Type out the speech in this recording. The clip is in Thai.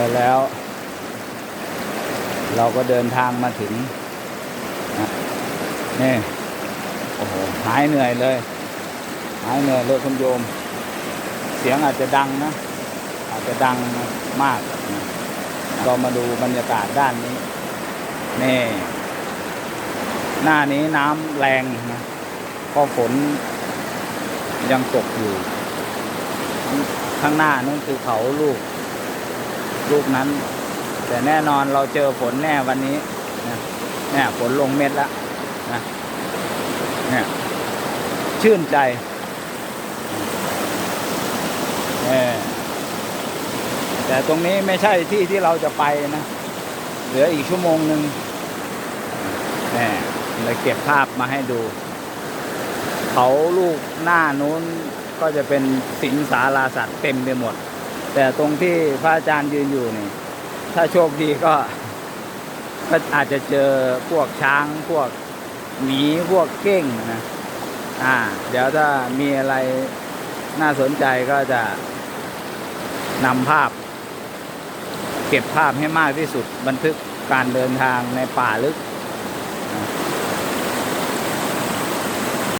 แล้วแล้ว เราก็เดินทางมาถึงนี่โอ้โหหายเหนื่อยเลย หายเหนื่อยเลยคุณโยม เสียงอาจจะดังนะ อาจจะดังมาก เรามาดูบรรยากาศด้านนี้ นี่ หน้านี้น้ำแรงนะเพราะฝนยังตกอยู่ ข้างหน้านั่นคือเขาลูก ลูกนั้น แต่แน่นอนเราเจอฝนแน่วันนี้นะเนี่ยฝนลงเม็ดล้วนะเนี่ยชื่นใจเออแต่ตรงนี้ไม่ใช่ที่ที่เราจะไปนะเหลืออีกชั่วโมงหนึ่งเนี่ยเลยเก็บภาพมาให้ดูเขาลูกหน้านู้นก็จะเป็นสิงสาราสัตว์เต็มไปหมด แต่ตรงที่พระอาจารย์ยืนอยู่นี่ ถ้าโชคดีก็ก็อาจจะเจอพวกช้างพวกหมีพวกเก้งนะอ่า เดี๋ยวถ้ามีอะไรน่าสนใจก็จะนำภาพ เก็บภาพให้มากที่สุดบันทึกการเดินทางในป่าลึกนะ